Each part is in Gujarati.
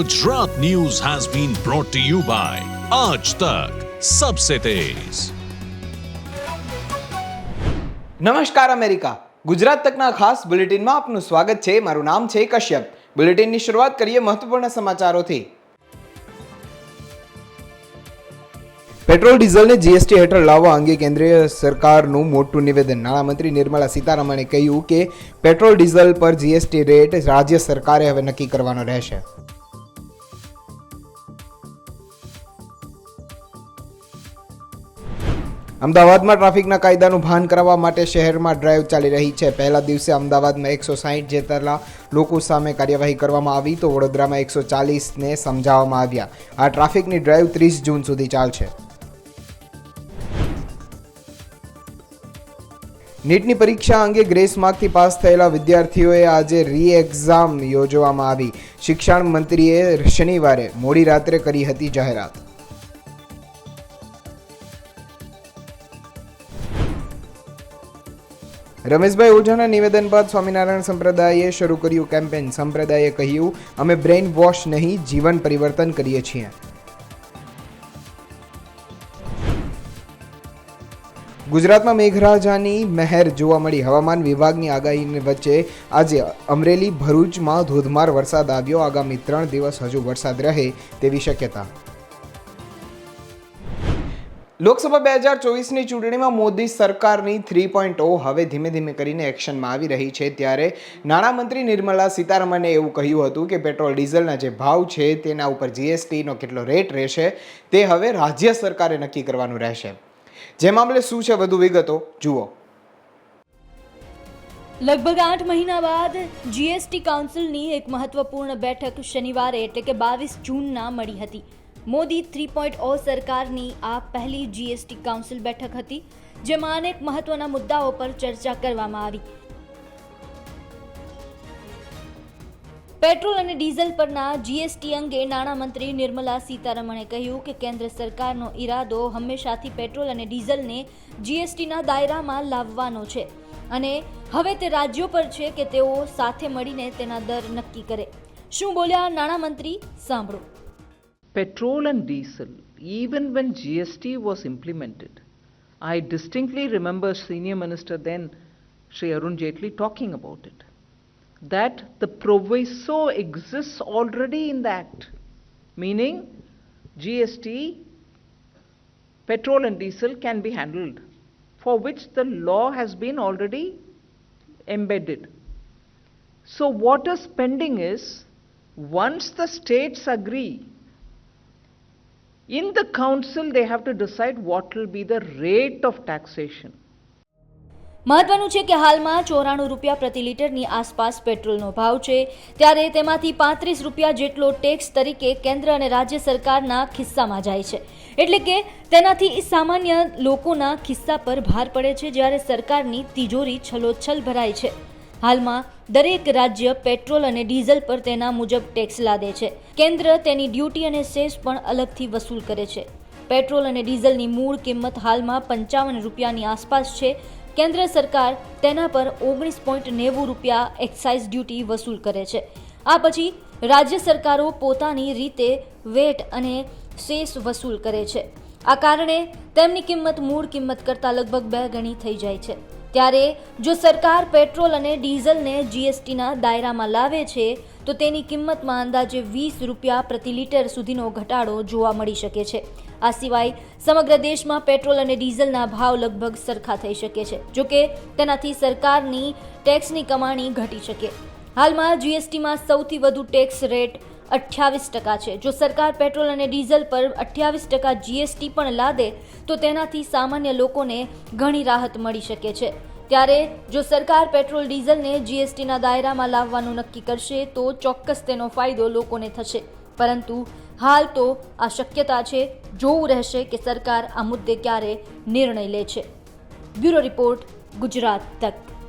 Gujarat news has been brought to you by Aaj Tak Sabse Tez. નમસ્કાર અમેરિકા. ગુજરાત તકના ખાસ બુલેટિનમાં આપનું સ્વાગત છે. મારું નામ છે કશ્યપ. બુલેટિનની શરૂઆત કરીએ મહત્વપૂર્ણ સમાચારોથી. પેટ્રોલ ડીઝલને જીએસટી હેઠળ લાવવા અંગે કેન્દ્રીય સરકારનું મોટું નિવેદન. નાણામંત્રી નિર્મલા સીતારમણે કહ્યું કે પેટ્રોલ ડીઝલ પર જીએસટી રેટ રાજ્ય સરકારે હવે નક્કી કરવાનો રહેશે. અમદાવાદમાં ટ્રાફિકના કાયદાનું ભાન કરાવવા માટે શહેરમાં ડ્રાઈવ ચાલી રહી છે. પહેલા દિવસે અમદાવાદમાં એકસો સાહીઠ જેટલા લોકો સામે કાર્યવાહી કરવામાં આવી તો વડોદરામાં એકસો ચાલીસને સમજાવવામાં આવ્યા. આ ટ્રાફિકની ડ્રાઈવ ત્રીસ જૂન સુધી ચાલશે. નીટની પરીક્ષા અંગે ગ્રેસ માર્કથી પાસ થયેલા વિદ્યાર્થીઓએ આજે રી એક્ઝામ યોજવામાં આવી. શિક્ષણ મંત્રીએ શનિવારે મોડી રાત્રે કરી હતી જાહેરાત. રમેશભાઈ ઓઝાના નિવેદન બાદ સ્વામિનારાયણ સંપ્રદાયે શરૂ કર્યું કેમ્પેન. સંપ્રદાયે કહ્યું, અમે બ્રેઇન વોશ નહીં, જીવન પરિવર્તન કરીએ છીએ. ગુજરાતમાં મેઘરાજાની મહેર જોવા મળી. હવામાન વિભાગની આગાહીની વચ્ચે આજે અમરેલી ભરૂચમાં ધોધમાર વરસાદ આવ્યો. આગામી ત્રણ દિવસ હજુ વરસાદ રહે તેવી શક્યતા. લોકસભા બે હજાર ચોવીસની ચૂંટણીમાં મોદી સરકારની થ્રી પોઈન્ટ ઓ હવે ધીમે ધીમે કરીને એક્શનમાં આવી રહી છે. ત્યારે નાણામંત્રી નિર્મલા સીતારમણે એવું કહ્યું હતું કે પેટ્રોલ ડીઝલના જે ભાવ છે તેના ઉપર જીએસટીનો કેટલો રેટ રહેશે તે હવે રાજ્ય સરકારે નક્કી કરવાનું રહેશે. જે મામલે શું છે વધુ વિગતો જુઓ. લગભગ આઠ મહિના બાદ જીએસટી કાઉન્સિલની એક મહત્વપૂર્ણ બેઠક શનિવારે એટલે કે બાવીસ જૂનના મળી હતી. મોદી થ્રી પોઈન્ટ ઓ સરકારની આ પહેલી જીએસટી કાઉન્સિલ બેઠક હતી, જેમાં અનેક મહત્વના મુદ્દાઓ પર ચર્ચા કરવામાં આવી. પેટ્રોલ અને ડીઝલ પરના જીએસટી અંગે નાણામંત્રી નિર્મલા સીતારમણે કહ્યું કે કેન્દ્ર સરકારનો ઈરાદો હંમેશાથી પેટ્રોલ અને ડીઝલને જીએસટીના દાયરામાં લાવવાનો છે અને હવે તે રાજ્યો પર છે કે તેઓ સાથે મળીને તેના દર નક્કી કરે. શું બોલ્યા નાણામંત્રી? સાંભળો. Petrol and diesel, even when GST was implemented, I distinctly remember Senior Minister then, Sri Arun Jaitley, talking about it. That the proviso exists already in the Act, meaning GST, petrol and diesel can be handled, for which the law has been already embedded. So, what is pending is once the states agree in the council, they have to decide what will be the rate of taxation. મહત્વનું છે કે હાલમાં ચોરાણું રૂપિયા પ્રતિ લીટરની આસપાસ પેટ્રોલનો ભાવ છે. ત્યારે તેમાંથી પાંત્રીસ રૂપિયા જેટલો ટેક્સ તરીકે કેન્દ્ર અને રાજ્ય સરકારના ખિસ્સામાં જાય છે. એટલે કે તેનાથી સામાન્ય લોકોના ખિસ્સા પર ભાર પડે છે જ્યારે સરકારની તિજોરી છલોછલ ભરાય છે. હાલમાં દરેક રાજ્ય પેટ્રોલ અને ડીઝલ પર તેના મુજબ ટેક્સ લાદે છે. કેન્દ્ર તેની ડ્યુટી અને સેસ પણ અલગથી વસૂલ કરે છે. પેટ્રોલ અને ડીઝલની મૂળ કિંમત હાલમાં પંચાવન રૂપિયાની આસપાસ છે. કેન્દ્ર સરકાર તેના પર ઓગણીસ પોઈન્ટ નેવું રૂપિયા એક્સાઇઝ ડ્યુટી વસૂલ કરે છે. આ પછી રાજ્ય સરકારો પોતાની રીતે વેટ અને સેસ વસૂલ કરે છે. આ કારણે તેમની કિંમત મૂળ કિંમત કરતાં લગભગ બે ગણી થઈ જાય છે. ત્યારે જો સરકાર પેટ્રોલ અને ડીઝલને જીએસટીના દાયરામાં લાવે છે, તો તેની કિંમતમાં અંદાજે વીસ રૂપિયા પ્રતિ લીટર સુધીનો ઘટાડો જોવા મળી શકે છે. આ સિવાય સમગ્ર દેશમાં પેટ્રોલ અને ડીઝલના ભાવ લગભગ સરખા થઈ શકે છે, જોકે તેનાથી સરકારની ટેક્સની કમાણી ઘટી શકે. હાલમાં જીએસટીમાં સૌથી વધુ ટેક્સ રેટ અઠ્યાવીસ ટકા છે. જો સરકાર પેટ્રોલ અને ડીઝલ પર અઠ્યાવીસ ટકા જીએસટી પણ લાદે, તો તેનાથી સામાન્ય લોકોને ઘણી રાહત મળી શકે છે. ત્યારે જો સરકાર પેટ્રોલ ડીઝલને જીએસટીના દાયરામાં લાવવાનું નક્કી કરશે, તો ચોક્કસ તેનો ફાયદો લોકોને થશે. પરંતુ હાલ તો આ શક્યતા છે, જોવું રહેશે કે સરકાર આ મુદ્દે ક્યારે નિર્ણય લે છે. બ્યુરો રિપોર્ટ, ગુજરાત તક.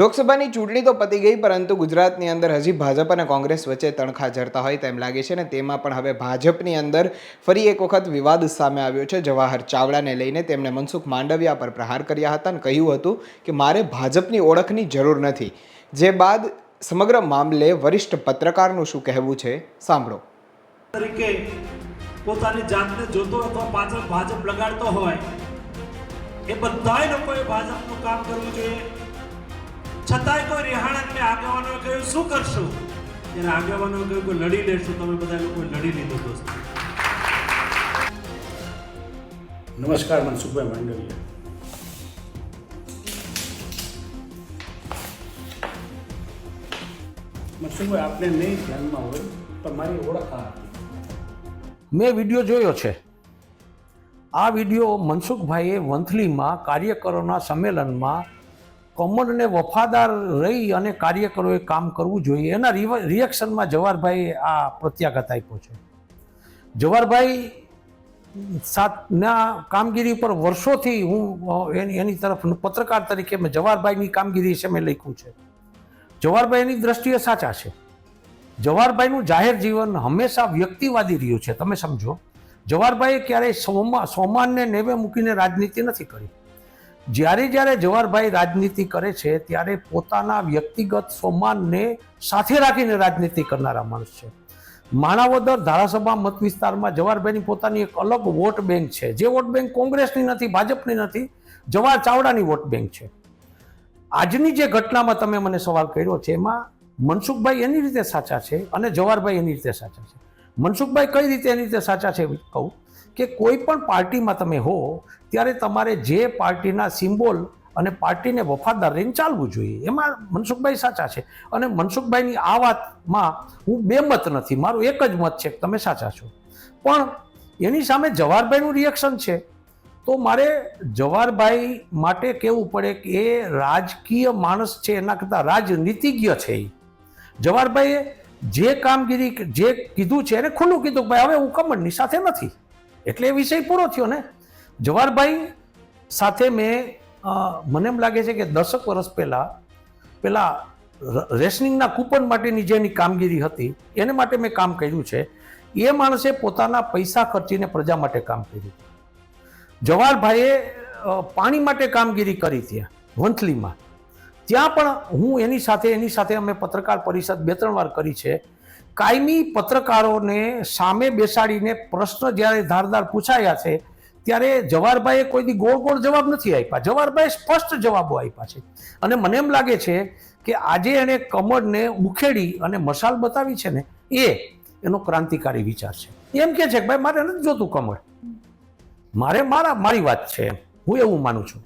લોકસભાની ચૂંટણી તો પતી ગઈ, પરંતુ ગુજરાતની અંદર હજી ભાજપ અને કોંગ્રેસ વચ્ચે તણખા જરતા હોય તેમ લાગે છે ને તેમાં પણ હવે ભાજપની અંદર ફરી એક વખત વિવાદ સામે આવ્યો છે. જવાહર ચાવડાને લઈને તેમણે મનસુખ માંડવિયા પર પ્રહાર કર્યા હતા અને કહ્યું હતું કે મારે ભાજપની ઓળખની જરૂર નથી. જે બાદ સમગ્ર મામલે વરિષ્ઠ પત્રકારનું શું કહેવું છે, સાંભળો. તરીકે પોતાની જાતને જોતો અથવા પાછળ ભાજપ લગાડતો હોય, એ બધાય લોકોએ ભાજપનું કામ કરવું જોઈએ. છતાંય કોઈ રિહાણા મેં આગેવાનોએ કહ્યું શું કરશું? ત્યારે આગેવાનો કહ્યું કે લડી લેશું. તમે બધા લોકો લડી લીધું દોસ્ત. નમસ્કાર મનસુખભાઈ માંડલિયા મનસુખભાઈ આપને નહીં ધ્યાનમાં હોય તો મારી ઓળખ આ હતી. મેં વીડિયો જોયો છે. આ વીડિયો મનસુખભાઈએ વંથલીમાં કાર્યકરોના સંમેલનમાં કમળને વફાદાર રહી અને કાર્યકરોએ કામ કરવું જોઈએ. એના રિએક્શનમાં જવાહરભાઈએ આ પ્રત્યાઘાત આપ્યો છે. જવાહરભાઈ સાથના કામગીરી પર વર્ષોથી હું, એની એની તરફ પત્રકાર તરીકે મેં જવાહરભાઈની કામગીરી વિશે મેં લખ્યું છે. જવાહરભાઈની દ્રષ્ટિએ સાચા છે. જવાહરભાઈનું જાહેર જીવન હંમેશા વ્યક્તિવાદી રહ્યું છે. તમે સમજો. જવાહરભાઈએ ક્યારેય સોમા, સોમાનને નેવે મૂકીને રાજનીતિ નથી કરી. જ્યારે જ્યારે જવાહરભાઈ રાજનીતિ કરે છે, ત્યારે પોતાના વ્યક્તિગત સ્વમાનને સાથે રાખીને રાજનીતિ કરનારા માણસ છે. માણાવદર ધારાસભા મત વિસ્તારમાં જવાહરભાઈની પોતાની એક અલગ વોટ બેંક છે. જે વોટ બેંક કોંગ્રેસની નથી, ભાજપની નથી, જવાહર ચાવડાની વોટ બેંક છે. આજની જે ઘટનામાં તમે મને સવાલ કર્યો છે, એમાં મનસુખભાઈ એની રીતે સાચા છે અને જવાહરભાઈ એની રીતે સાચા છે. મનસુખભાઈ કઈ રીતે એની રીતે સાચા છે કહું? કે કોઈ પણ પાર્ટીમાં તમે હો, ત્યારે તમારે જે પાર્ટીના સિમ્બોલ અને પાર્ટીને વફાદાર રહીને ચાલવું જોઈએ. એમાં મનસુખભાઈ સાચા છે. અને મનસુખભાઈની આ વાતમાં હું બે મત નથી, મારું એક જ મત છે કે તમે સાચા છો. પણ એની સામે જવાહરભાઈનું રિએક્શન છે. તો મારે જવાહરભાઈ માટે કહેવું પડે કે એ રાજકીય માણસ છે, એના કરતાં રાજનીતિજ્ઞ છે એ. જવાહરભાઈએ જે કામગીરી, જે કીધું છે એને ખુલ્લું કીધું કે ભાઈ, હવે હું કમળની સાથે નથી. એટલે એ વિષય પૂરો થયો ને. જવાહરભાઈ સાથે મેં મને એમ લાગે છે કે દસક વર્ષ પહેલાં પેલા રેશનિંગના કૂપન માટેની જે એની કામગીરી હતી, એને માટે મેં કામ કર્યું છે. એ માણસે પોતાના પૈસા ખર્ચીને પ્રજા માટે કામ કર્યું. જવાહરભાઈએ પાણી માટે કામગીરી કરી ત્યાં, વંથલીમાં. ત્યાં પણ હું એની સાથે એની સાથે અમે પત્રકાર પરિષદ બે ત્રણ વાર કરી છે. કાયમી પત્રકારોને સામે બેસાડીને પ્રશ્ન જ્યારે ધારદાર પૂછાયા છે, ત્યારે જવાહરભાઈએ કોઈ દી ગોળ ગોળ જવાબ નથી આપ્યા. જવાહરભાઈએ સ્પષ્ટ જવાબો આપ્યા છે. અને મને એમ લાગે છે કે આજે એણે કમળને ઉખેડી અને મસાલ બતાવી છે ને, એ એનો ક્રાંતિકારી વિચાર છે. એમ કે છે કે ભાઈ, મારે નથી જોતું કમળ. મારે મારા, મારી વાત છે. હું એવું માનું છું.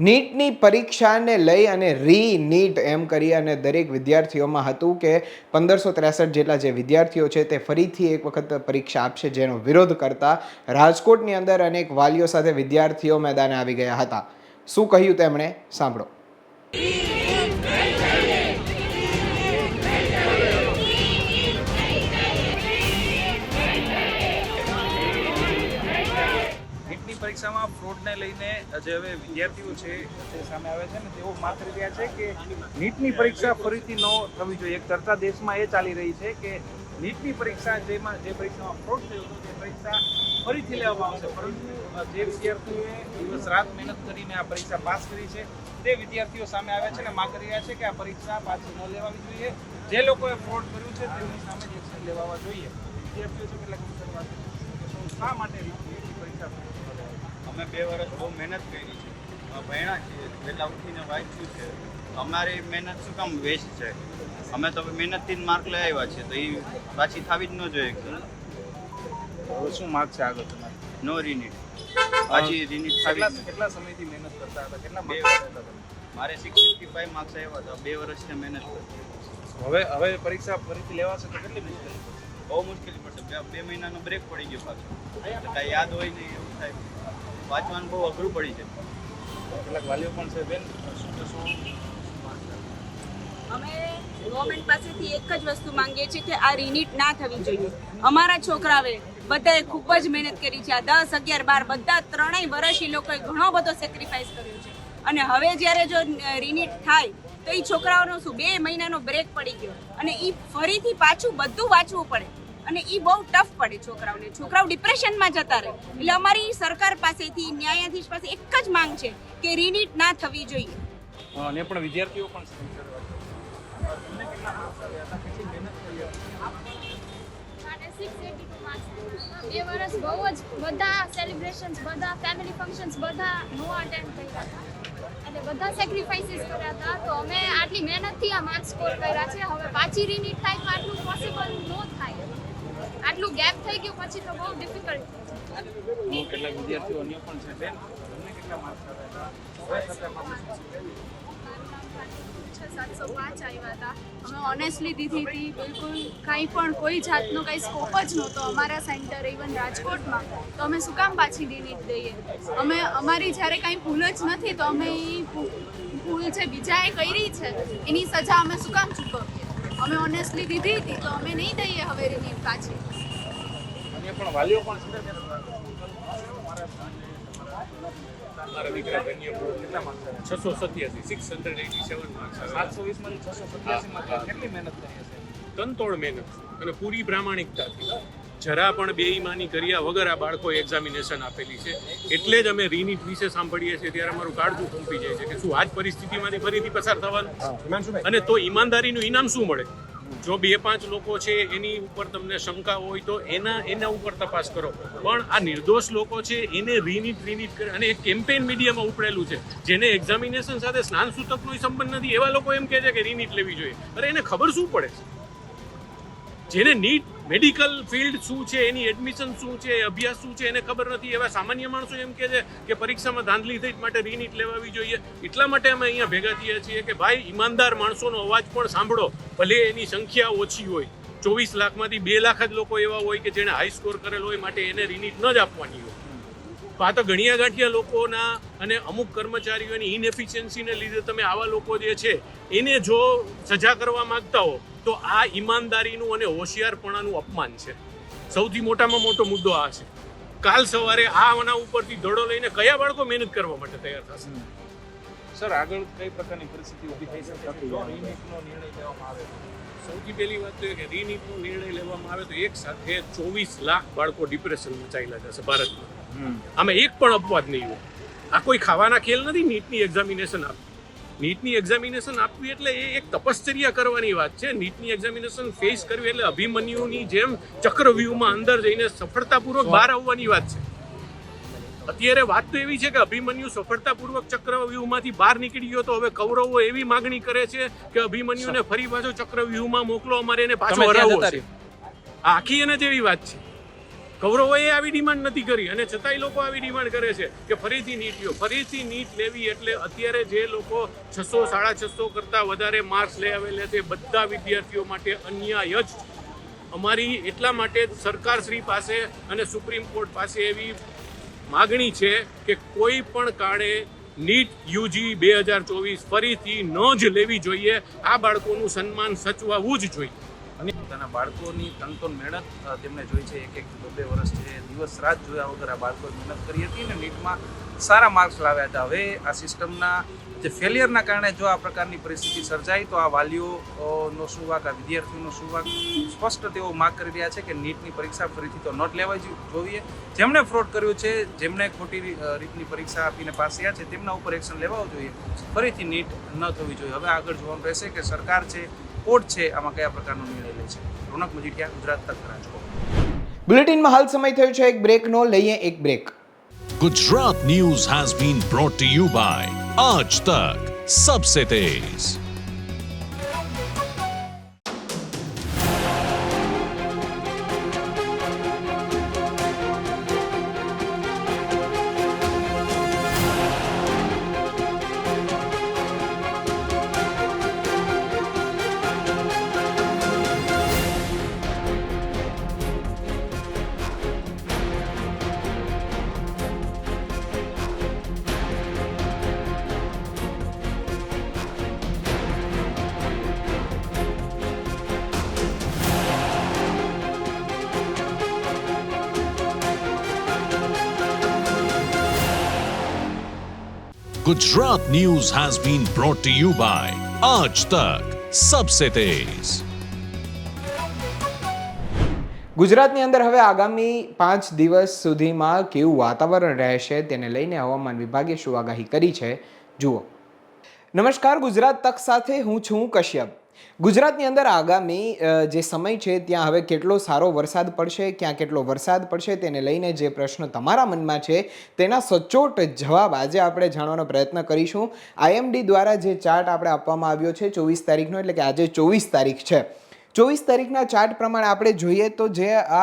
નીટની પરીક્ષાને લઈ અને રી નીટ એમ કરી અને દરેક વિદ્યાર્થીઓમાં હતું કે પંદરસો ત્રેસઠ જેટલા જે વિદ્યાર્થીઓ છે તે ફરીથી એક વખત પરીક્ષા આપશે જેનો વિરોધ કરતા રાજકોટની અંદર અનેક વાલીઓ સાથે વિદ્યાર્થીઓ મેદાને આવી ગયા હતા. શું કહ્યું તેમણે? સાંભળો. પરીક્ષામાં લઈને જે હવે વિદ્યાર્થીઓ છે તે સામે આવે છે ને, તેઓ માત્ર રહ્યા છે કે નીટની પરીક્ષા ફરીથી ન થવી જોઈએ. એક ચર્ચા દેશમાં એ ચાલી રહી છે કે નીટની પરીક્ષા જેમાં જે પરીક્ષામાં ફ્રોડ થયો હતો, તે પરીક્ષા ફરીથી લેવામાં આવશે. પરંતુ જે વિદ્યાર્થીઓએ દિવસ રાત મહેનત કરીને આ પરીક્ષા પાસ કરી છે, તે વિદ્યાર્થીઓ સામે આવ્યા છે અને માંગ રહ્યા છે કે આ પરીક્ષા પાછી ન લેવાવી જોઈએ. જે લોકોએ ફ્રોડ કર્યું છે તેમની સામે જ એક્શન લેવા જોઈએ. વિદ્યાર્થીઓ છે કેટલાક શા માટે પરીક્ષા ન? અમે બે વર્ષ બહુ મહેનત કરી છે. ભણ્યા છીએ પહેલાં ઉઠીને વાંચ્યું છે. અમારી મહેનત શું કામ વેસ્ટ છે? અમે તો મહેનતથી જ માર્ક લઈ આવ્યા છે તો એ પાછી થવી જ ન જોઈએ શું માર્ક છે આગળ તમારે? નો રિનિટ પાછી રિનિટ થવી કેટલા સમયથી મહેનત કરતા હતા? કેટલા બે વર્ષ હતા? મારે સિક્સ ફિફ્ટી ફાઈવ માર્ક્સ આવ્યા હતા બે વર્ષથી મહેનત કરતી. હવે હવે પરીક્ષા ફરીથી લેવાશે તો કેટલી મુશ્કેલી પડશે? બહુ મુશ્કેલી પડશે બે બે મહિનાનો બ્રેક પડી ગયો પાછો. કાંઈ યાદ હોય નહીં એવું થાય. વાંચવાનું બહુ અઘરું પડી છે. કેટલાક વાલીઓ પણ છે બેન શું અમે ગવર્મેન્ટ પાસેથી એક જ વસ્તુ માંગીએ છીએ કે આ રિનીટ ના થવી જોઈએ. અમારા છોકરાઓએ બધાએ ખૂબ જ મહેનત કરી છે. આ દસ અગિયાર બાર બધા ત્રણેય વર્ષ એ લોકોએ ઘણો બધો સેક્રિફાઈસ કર્યો છે. અને હવે જ્યારે જો રિનીટ થાય તો એ છોકરાઓનો શું બે મહિનાનો બ્રેક પડી ગયો. અને એ ફરીથી પાછું બધું વાંચવું પડે. અને એ બહુ ટફ પડે છોકરાઓને. છોકરાઓ ડિપ્રેશનમાં જતા રહે. એટલે અમારી સરકાર પાસેથી ન્યાયાધીશ પાસે એક જ માંગ છે કે રિનીટ ના થવી જોઈએ. અને પણ વિદ્યાર્થીઓ પણ બે વર્ષ બહુ જ બધા સેલિબ્રેશન્સ બધા ફેમિલી ફંક્શન્સ બધા નો અટેન્ડ કર્યા હતા. અને બધા સેક્રિફાઈસીસ કર્યા હતા. તો અમે આટલી મહેનતથી આ માર્ક સ્કોર કર્યા છે. હવે પાછી રિનીટ થાય તો આટલું પોસિબલ ન થાય. આટલું ગેપ થઈ ગયું પછી તો બહુ ડિફિકલ્ટ હું કેટલાક વિદ્યાર્થીઓ અન્ય પણ છે. બેન તમને કેટલા માર્ક્સ સાતસો પાંચ આવ્યા હતા. અમે ઓનેસ્ટલી દીધી હતી બિલકુલ કાંઈ પણ કોઈ જાતનો કાંઈ સ્કોપ જ નહોતો અમારા સેન્ટર ઇવન રાજકોટમાં. તો અમે શું કામ પાછી ડિલીટ દઈએ? અમે અમારી જ્યારે કાંઈ ભૂલ જ નથી તો અમે એ ભૂલ જે બીજાએ કરી છે એની સજા અમે શું કામ ચૂકવીએ? અમે ઓનેસ્ટલી દીધી હતી તો અમે નહીં દઈએ હવે રિન્યુ પાછી. અન્ય પણ વાલીઓ પણ છે ને મારા દીકરા બેનીએ કેટલા માર્ક્સ આવ્યા છસો સત્યાસી six hundred eighty seven marks સાતસો વીસમાંથી છસો સત્યાસીમાં કેટલી મહેનત કરી હશે? તનતોડ મહેનત. અને પૂરી પ્રામાણિકતાથી. જરા પણ બેઈમાની કર્યા વગર આ બાળકો એક્ઝામિનેશન આપેલી છે. એટલે જ અમે રીનીટ વિશે સાંભળીએ છીએ. ત્યારે અમારું કાળજું કંપી જાય છે કે શું આ જ પરિસ્થિતિમાંથી ફરીથી પસાર થવાનું? અને તો ઈમાનદારીનું ઇનામ શું મળે? જો બે પાંચ લોકો છે એની ઉપર તમને શંકા હોય તો એના એના ઉપર તપાસ કરો. પણ આ નિર્દોષ લોકો છે એને રીનીટ રીનીટ કરે. અને એક કેમ્પેન મીડિયામાં ઉપડેલું છે જેને એક્ઝામિનેશન સાથે સ્નાન સૂતકનો સંબંધ નથી. એવા લોકો એમ કહે છે કે રીનીટ લેવી જોઈએ. અરે એને ખબર શું પડે? છે જેને નીટ મેડિકલ ફિલ્ડ શું છે, એની એડમિશન શું છે અભ્યાસ શું છે, એને ખબર નથી. એવા સામાન્ય માણસો એમ કહે છે કે પરીક્ષામાં ધાંધલી થઈ માટે રીનીટ લેવાવી જોઈએ. એટલા માટે અમે અહીંયા ભેગા થઈએ છીએ કે ભાઈ, ઈમાનદાર માણસોનો અવાજ પણ સાંભળો. ભલે એની સંખ્યા ઓછી હોય. ચોવીસ લાખમાંથી બે લાખ જ લોકો એવા હોય કે જેણે હાઈ સ્કોર કરેલો હોય માટે એને રીનીટ ન જ આપવાની હોય. તો આ તો ગણિયા ગાંઠિયા લોકોના અને અમુક કર્મચારીઓની ઇનએફિશિયન્સીને લીધે તમે આવા લોકો જે છે, એને જો સજા કરવા માગતા હો તો આ ઈમાનદારીનું અને હોશિયારપણાનું અપમાન છે. સૌથી મોટામાં મોટો મુદ્દો આ છે. કાલ સવારે આ આના ઉપરથી દડો લઈને કયા બાળકો મહેનત કરવા માટે તૈયાર થશે? સર આગળ કઈ પ્રકારની પરિસ્થિતિ ઊભી થઈ શકે? જો રીનીટનો નિર્ણય લેવામાં આવે સૌથી પહેલી વાત તો એ કે રીનીટનો નિર્ણય લેવામાં આવે તો એક સાથે ચોવીસ લાખ બાળકો ડિપ્રેશનમાં ચાલ્યા જશે ભારતમાં. આમાં એક પણ અપવાદ નહીં હોય. આ કોઈ ખાવાના ખેલ નથી નીટની એક્ઝામિનેશન આપવી નીટની એક્ઝામિનેશન આપવી એટલે એ એક તપશ્ચર્યા કરવાની વાત છે. નીટની એક્ઝામિનેશન ફેસ કરવી એટલે અભિમન્યુની જેમ ચક્રવ્યૂહમાં અંદર જઈને સફળતાપૂર્વક બહાર આવવાની વાત છે. અત્યારે વાત તો એવી છે કે અભિમન્યુ સફળતાપૂર્વક ચક્રવ્યૂહમાંથી બહાર નીકળી ગયો તો હવે કૌરવો એવી માગણી કરે છે કે અભિમન્યુને ફરી પાછો ચક્રવ્યૂહમાં મોકલો અમારે એને પાછો હરાવવો છે. આખી એને જેવી વાત છે. કૌરવોએ આવી ડિમાન્ડ નથી કરી અને છતાંય લોકો આવી ડિમાન્ડ કરે છે કે ફરીથી નીટ લ્યો. ફરીથી નીટ લેવી એટલે અત્યારે જે લોકો છસો, સાડા છસો કરતાં વધારે માર્ક્સ લઈ આવેલા છે બધા વિદ્યાર્થીઓ માટે અન્યાય જ અમારી એટલા માટે સરકારશ્રી પાસે અને સુપ્રીમ કોર્ટ પાસે એવી માગણી છે કે કોઈ પણ કાળે નીટ યુજી બે હજાર ચોવીસ ફરીથી ન જ લેવી જોઈએ. આ બાળકોનું સન્માન સચવાવું જ જોઈએ. અને પોતાના બાળકોની તનતોન મહેનત તેમણે જોઈ છે એક એક બે બે વર્ષ છે દિવસ રાત જોયા વગર આ બાળકોએ મહેનત કરી હતી અને નીટમાં સારા માર્ક્સ લાવ્યા હતા. હવે આ સિસ્ટમના જે ફેલિયરના કારણે જો આ પ્રકારની પરિસ્થિતિ સર્જાય, તો આ વાલીઓનો શું વાક, આ વિદ્યાર્થીઓનો શું વાક? સ્પષ્ટ તેઓ માગ કરી રહ્યા છે કે નીટની પરીક્ષા ફરીથી તો નોટ લેવા જોઈએ. જેમણે ફ્રોડ કર્યું છે, જેમણે ખોટી રીતની પરીક્ષા આપીને પાસ થયા છે, તેમના ઉપર એક્શન લેવાવું જોઈએ. ફરીથી નીટ ન થવી જોઈએ. હવે આગળ જોવાનું રહેશે કે સરકાર છે કોર્ટ છે આમાં કયા પ્રકારનો નિર્ણય લે છે? રોનક મજીઠિયા ગુજરાત તક રાજકોટ. બુલેટિનમાં હાલ સમય થયો છે એક બ્રેકનો લઈએ એક break. Gujarat news has been brought to you by Aaj Tak Sabse Tez. Gujarat news has been brought to you by તક Sabse Tez. ગુજરાતની અંદર હવે આગામી પાંચ દિવસ સુધીમાં કેવું વાતાવરણ રહેશે તેને લઈને હવામાન વિભાગે શું આગાહી કરી છે. જુઓ. નમસ્કાર, ગુજરાત તક સાથે હું છું કશ્યપ. ગુજરાતની અંદર આગામી જે સમય છે, ત્યાં હવે કેટલો સારો વરસાદ પડશે, ક્યાં કેટલો વરસાદ પડશે, તેને લઈને જે પ્રશ્ન તમારા મનમાં છે, તેના સચોટ જવાબ આજે આપણે જાણવાનો પ્રયત્ન કરીશું. આઈએમડી દ્વારા જે ચાર્ટ આપણે આપવામાં આવ્યો છે, ચોવીસ તારીખનો, એટલે કે આજે ચોવીસ તારીખ છે. ચોવીસ તારીખના ચાર્ટ પ્રમાણે આપણે જોઈએ તો જે આ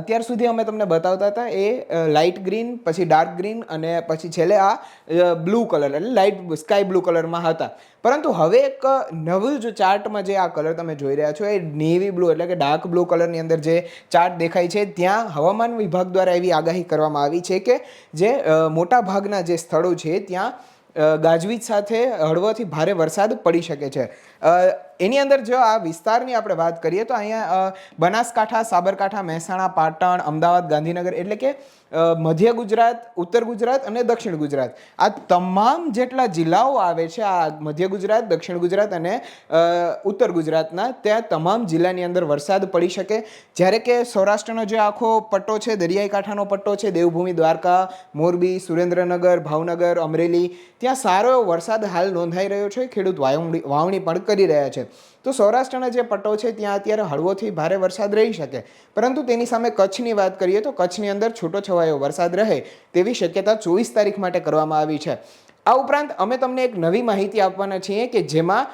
અત્યાર સુધી અમે તમને બતાવતા હતા એ લાઇટ ગ્રીન પછી ડાર્ક ગ્રીન અને પછી છેલ્લે આ બ્લુ કલર એટલે લાઇટ સ્કાય બ્લુ કલરમાં હતા. પરંતુ હવે એક નવું જો ચાર્ટમાં જે આ કલર તમે જોઈ રહ્યા છો એ નેવી બ્લુ એટલે કે ડાર્ક બ્લુ કલરની અંદર જે ચાર્ટ દેખાય છે, ત્યાં હવામાન વિભાગ દ્વારા એવી આગાહી કરવામાં આવી છે કે જે મોટા ભાગના જે સ્થળો છે ત્યાં ગાજવીજ સાથે હળવોથી ભારે વરસાદ પડી શકે છે. એની અંદર જો આ વિસ્તારની આપણે વાત કરીએ તો અહીંયા બનાસકાંઠા, સાબરકાંઠા, મહેસાણા, પાટણ, અમદાવાદ, ગાંધીનગર એટલે કે મધ્ય ગુજરાત, ઉત્તર ગુજરાત અને દક્ષિણ ગુજરાત. આ તમામ જેટલા જિલ્લાઓ આવે છે, આ મધ્ય ગુજરાત, દક્ષિણ ગુજરાત અને ઉત્તર ગુજરાતના, ત્યાં તમામ જિલ્લાની અંદર વરસાદ પડી શકે. જ્યારે કે સૌરાષ્ટ્રનો જે આખો પટ્ટો છે દરિયાઈ કાંઠાનો પટ્ટો છે, દેવભૂમિ, દ્વારકા, મોરબી, સુરેન્દ્રનગર, ભાવનગર, અમરેલી, ત્યાં સારો એવો વરસાદ હાલ નોંધાઈ રહ્યો છે. ખેડૂત વાવણી પણ કરી રહ્યા છે. તો સૌરાષ્ટ્રના જે પટ્ટો છે, ત્યાં અત્યારે હળવોથી ભારે વરસાદ રહી શકે. પરંતુ તેની સામે કચ્છની વાત કરીએ તો કચ્છની અંદર છૂટો છવાયો વરસાદ રહે તેવી શક્યતા ચોવીસ તારીખ માટે કરવામાં આવી છે. આ ઉપરાંત અમે તમને એક નવી માહિતી આપવાના છીએ કે જેમાં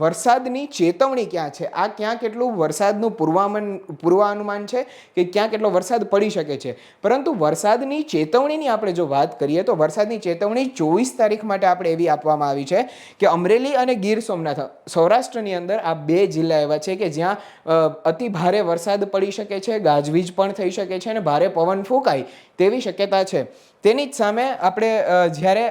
વરસાદની ચેતવણી ક્યાં છે? આ ક્યાં કેટલું વરસાદનું પૂર્વામન, પૂર્વાનુમાન છે કે ક્યાં કેટલો વરસાદ પડી શકે છે? પરંતુ વરસાદની ચેતવણીની આપણે જો વાત કરીએ તો વરસાદની ચેતવણી ચોવીસ તારીખ માટે આપણે એવી આપવામાં આવી છે કે અમરેલી અને ગીર સોમનાથ, સૌરાષ્ટ્રની અંદર આ બે જિલ્લા એવા છે કે જ્યાં અતિ ભારે વરસાદ પડી શકે છે, ગાજવીજ પણ થઈ શકે છે અને ભારે પવન ફૂંકાય. તેવી શક્યતા છે. તેની જ સામે આપણે જ્યારે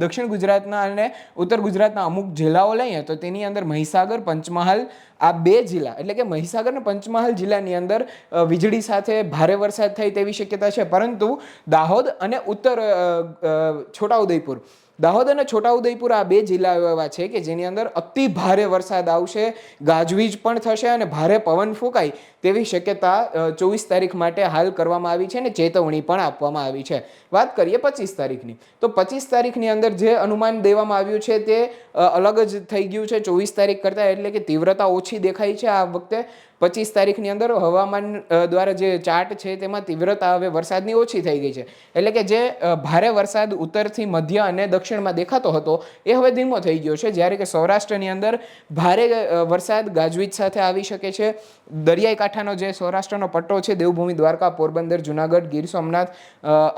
દક્ષિણ ગુજરાતના અને ઉત્તર ગુજરાતના અમુક જિલ્લાઓ લઈએ, તો તેની અંદર મહીસાગર, પંચમહાલ, આ બે જિલ્લા, એટલે કે મહીસાગર અને પંચમહાલ જિલ્લાની અંદર વીજળી સાથે ભારે વરસાદ થાય તેવી શક્યતા છે. પરંતુ દાહોદ અને ઉત્તર છોટાઉદેપુર દાહોદ અને છોટાઉદેપુર આ બે જિલ્લાઓ એવા છે કે જેની અંદર અતિ ભારે વરસાદ આવશે, ગાજવીજ પણ થશે અને ભારે પવન ફૂંકાય તેવી શક્યતા ચોવીસ તારીખ માટે હાલ કરવામાં આવી છે અને ચેતવણી પણ આપવામાં આવી છે. વાત કરીએ પચીસ તારીખની. તો પચીસ તારીખની અંદર જે અનુમાન દેવામાં આવ્યું છે તે અલગ જ થઈ ગયું છે ચોવીસ તારીખ કરતાં એટલે કે તીવ્રતા ઓછી દેખાય છે આ વખતે. પચીસ તારીખની અંદર હવામાન દ્વારા જે ચાર્ટ છે તેમાં તીવ્રતા હવે વરસાદની ઓછી થઈ ગઈ છે. એટલે કે જે ભારે વરસાદ ઉત્તરથી મધ્ય અને દક્ષિણમાં દેખાતો હતો, એ હવે ધીમો થઈ ગયો છે. જ્યારે કે સૌરાષ્ટ્રની અંદર ભારે વરસાદ ગાજવીજ સાથે આવી શકે છે. દરિયાઈ કાંઠાનો જે સૌરાષ્ટ્રનો પટ્ટો છે, દેવભૂમિ દ્વારકા, પોરબંદર, જુનાગઢ, ગીર સોમનાથ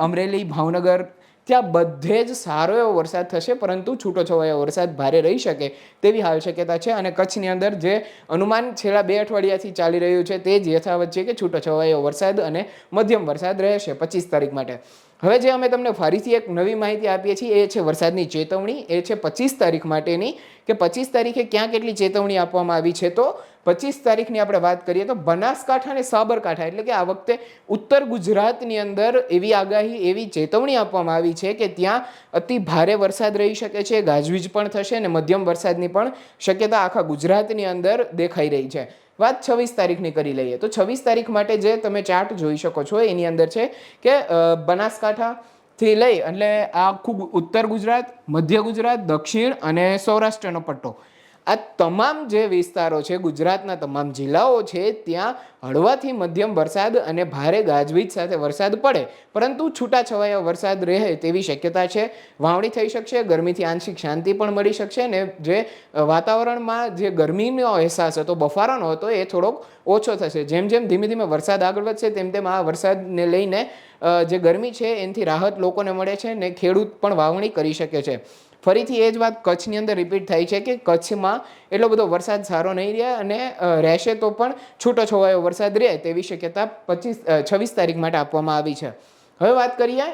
અમરેલી, ભાવનગર ત્યાં બધે જ સારો એવો વરસાદ થશે, પરંતુ છૂટો છવાયો વરસાદ ભારે રહી શકે તેવી હાલ શક્યતા છે અને કચ્છની અંદર જે અનુમાન છેલ્લા બે અઠવાડિયાથી ચાલી રહ્યું છે તે જ યથાવત છે કે છૂટો છવાયો વરસાદ અને મધ્યમ વરસાદ રહેશે પચીસ તારીખ માટે. હવે જે અમે તમને ફરીથી એક નવી માહિતી આપીએ છીએ, એ છે વરસાદની ચેતવણી. એ છે પચીસ તારીખ માટેની. કે પચીસ તારીખે ક્યાં કેટલી ચેતવણી આપવામાં આવી છે તો પચીસ તારીખની આપણે વાત કરીએ તો બનાસકાંઠા અને સાબરકાંઠા. એટલે કે આ વખતે ઉત્તર ગુજરાતની અંદર એવી આગાહી, એવી ચેતવણી આપવામાં આવી છે કે ત્યાં અતિ ભારે વરસાદ રહી શકે છે, ગાજવીજ પણ થશે અને મધ્યમ વરસાદની પણ શક્યતા આખા ગુજરાતની અંદર દેખાઈ રહી છે. વાત છવ્વીસ તારીખની કરી લઈએ. તો છવ્વીસ તારીખ માટે જે તમે ચાર્ટ જોઈ શકો છો, એની અંદર છે કે બનાસકાંઠાથી લઈ, એટલે આ ખૂબ ઉત્તર ગુજરાત, મધ્ય ગુજરાત, દક્ષિણ અને સૌરાષ્ટ્રનો પટ્ટો. આ તમામ જે વિસ્તારો છે, ગુજરાતના તમામ જિલ્લાઓ છે, ત્યાં હળવાથી મધ્યમ વરસાદ અને ભારે ગાજવીજ સાથે વરસાદ પડે. પરંતુ છૂટાછવાયા વરસાદ રહે તેવી શક્યતા છે. વાવણી થઈ શકશે, ગરમીથી આંશિક શાંતિ પણ મળી શકશે ને જે વાતાવરણમાં જે ગરમીનો અહેસાસ હતો, બફારાનો હતો, એ થોડોક ઓછો થશે. જેમ જેમ ધીમે ધીમે વરસાદ આગળ વધશે, તેમ તેમ આ વરસાદને લઈને જે ગરમી છે, એનાથી રાહત લોકોને મળે છે ને ખેડૂત પણ વાવણી કરી શકે છે. ફરીથી એ જ વાત કચ્છની અંદર રિપીટ થાય છે કે કચ્છમાં એટલો બધો વરસાદ સારો નહીં રહે અને રહેશે તો પણ છૂટો છવાયો વરસાદ રહે તેવી શક્યતા પચીસ છવ્વીસ તારીખ માટે આપવામાં આવી છે. હવે વાત કરીએ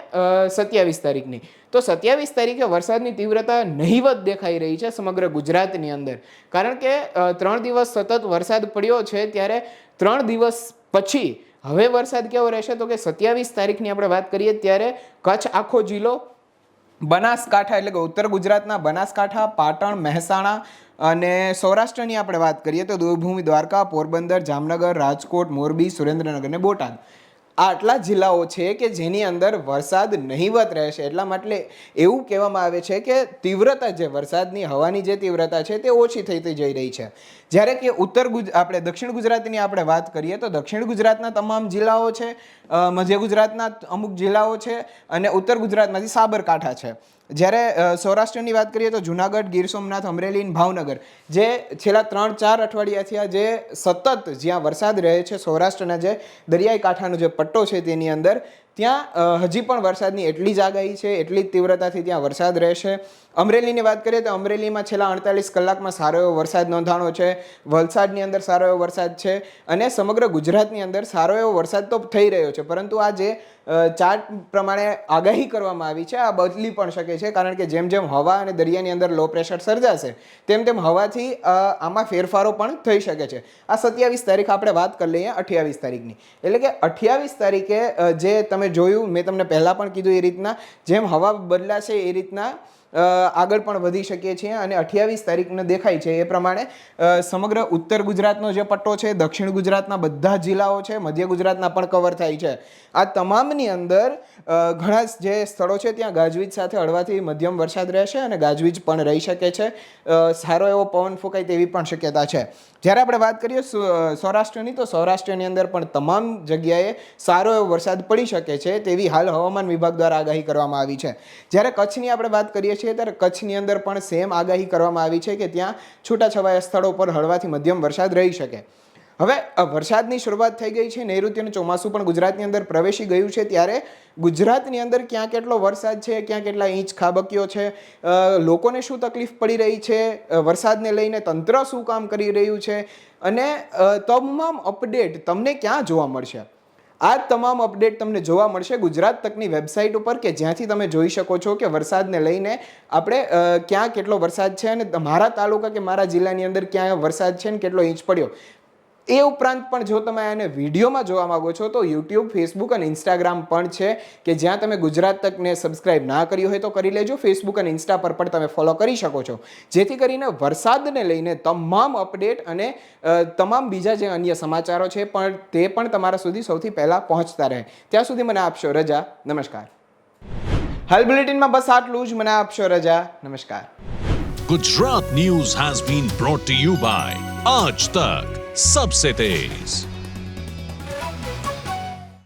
સત્યાવીસ તારીખની. તો સત્યાવીસ તારીખે વરસાદની તીવ્રતા નહિવત દેખાઈ રહી છે સમગ્ર ગુજરાતની અંદર. કારણ કે ત્રણ દિવસ સતત વરસાદ પડ્યો છે ત્યારે ત્રણ દિવસ પછી હવે વરસાદ કેવો રહેશે? તો કે સત્યાવીસ તારીખની આપણે વાત કરીએ ત્યારે કચ્છ આખો જિલ્લો બનાસકાંઠા એટલે કે ઉત્તર ગુજરાતના બનાસકાંઠા, પાટણ, મહેસાણા અને સૌરાષ્ટ્રની આપણે વાત કરીએ તો દેવભૂમિ દ્વારકા, પોરબંદર, જામનગર, રાજકોટ, મોરબી, સુરેન્દ્રનગર અને બોટાદ. આટલા જિલ્લાઓ છે કે જેની અંદર વરસાદ નહીવત રહેશે. એટલા માટે એવું કહેવામાં આવે છે કે તીવ્રતા જે વરસાદની, હવાની જે તીવ્રતા છે તે ઓછી થતી જઈ રહી છે. જ્યારે કે ઉત્તર ગુજ, આપણે દક્ષિણ ગુજરાતની આપણે વાત કરીએ તો દક્ષિણ ગુજરાતના તમામ જિલ્લાઓ છે મધ્ય ગુજરાતના અમુક જિલ્લાઓ છે અને ઉત્તર ગુજરાતમાંથી સાબરકાંઠા છે. જ્યારે સૌરાષ્ટ્રની વાત કરીએ તો જુનાગઢ, ગીર સોમનાથ, અમરેલી ભાવનગર, જે છેલ્લા ત્રણ ચાર અઠવાડિયાથી આ જે સતત જ્યાં વરસાદ રહે છે, સૌરાષ્ટ્રના જે દરિયાઈ કાંઠાનો જે પટ્ટો છે તેની અંદર, ત્યાં હજી પણ વરસાદની એટલી જ આગાહી છે, એટલી જ તીવ્રતાથી ત્યાં વરસાદ રહેશે. અમરેલીની વાત કરીએ તો અમરેલીમાં છેલ્લા અડતાલીસ કલાકમાં સારો એવો વરસાદ નોંધાણો છે. વલસાડની અંદર સારો એવો વરસાદ છે અને સમગ્ર ગુજરાતની અંદર સારો એવો વરસાદ તો થઈ રહ્યો છે. પરંતુ આ જે ચાર્ટ પ્રમાણે આગાહી કરવામાં આવી છે. આ બદલી પણ શકે છે કારણ કે જેમ જેમ હવા અને દરિયાની અંદર લો પ્રેશર સર્જાશે, તેમ તેમ હવાથી આમાં ફેરફારો પણ થઈ શકે છે. આ સત્યાવીસ તારીખ આપણે વાત કરી લઈએ અઠ્યાવીસ તારીખની. એટલે કે અઠ્યાવીસ તારીખે જે તમે જોયું, મેં તમને પહેલાં પણ કીધું એ રીતના, જેમ હવા બદલાશે એ રીતના આગળ પણ વધી શકીએ છીએ અને અઠ્યાવીસ તારીખને દેખાય છે એ પ્રમાણે સમગ્ર ઉત્તર ગુજરાતનો જે પટ્ટો છે, દક્ષિણ ગુજરાતના બધા જિલ્લાઓ છે, મધ્ય ગુજરાતના પણ કવર થાય છે. આ તમામની અંદર ઘણા જે સ્થળો છે, ત્યાં ગાજવીજ સાથે હળવાથી મધ્યમ વરસાદ રહેશે અને ગાજવીજ પણ રહી શકે છે. સારો એવો પવન ફૂંકાય તેવી પણ શક્યતા છે. જ્યારે આપણે વાત કરીએ સૌરાષ્ટ્રની, તો સૌરાષ્ટ્રની અંદર પણ તમામ જગ્યાએ સારો એવો વરસાદ પડી શકે છે તેવી હાલ હવામાન વિભાગ દ્વારા આગાહી કરવામાં આવી છે. જ્યારે કચ્છની આપણે વાત કરીએ છીએ, ત્યારે કચ્છની અંદર પણ સેમ આગાહી કરવામાં આવી છે કે ત્યાં છૂટાછવાયા સ્થળો પર હળવાથી મધ્યમ વરસાદ રહી શકે. હવે વરસાદની શરૂઆત થઈ ગઈ છે, નૈઋત્યનું ચોમાસું પણ ગુજરાતની અંદર પ્રવેશી ગયું છે, ત્યારે ગુજરાતની અંદર ક્યાં કેટલો વરસાદ છે, ક્યાં કેટલા ઇંચ ખાબક્યો છે લોકોને શું તકલીફ પડી રહી છે વરસાદને લઈને તંત્ર શું કામ કરી રહ્યું છે, અને તમામ અપડેટ તમને ક્યાં જોવા મળશે? આ તમામ અપડેટ તમને જોવા મળશે ગુજરાત તકની વેબસાઇટ ઉપર કે જ્યાંથી તમે જોઈ શકો છો કે વરસાદને લઈને આપણે ક્યાં કેટલો વરસાદ છે અને મારા તાલુકા કે મારા જિલ્લાની અંદર ક્યાં વરસાદ છે ને કેટલો ઇંચ પડ્યો. એ ઉપરાંત પણ જો તમે એને વિડીયોમાં જોવા માંગો છો, તો યુટ્યુબ ફેસબુક અને ઇન્સ્ટાગ્રામ પણ છે કે જ્યાં તમે ગુજરાત તકને સબસ્ક્રાઇબ ના કર્યું હોય તો કરી લેજો. ફેસબુક અને ઇન્સ્ટા પર પણ તમે ફોલો કરી શકો છો. જેથી કરીને વરસાદને લઈને તમામ અપડેટ અને તમામ બીજા જે અન્ય સમાચારો છે પણ તે પણ તમારા સુધી સૌથી પહેલાં પહોંચતા રહે. ત્યાં સુધી મને આપશો રજા. નમસ્કાર. હાલ બુલેટિનમાં બસ આટલું જ. મને આપશો રજા. નમસ્કાર. Gujarat news has been brought you by Aaj Tak. subcities.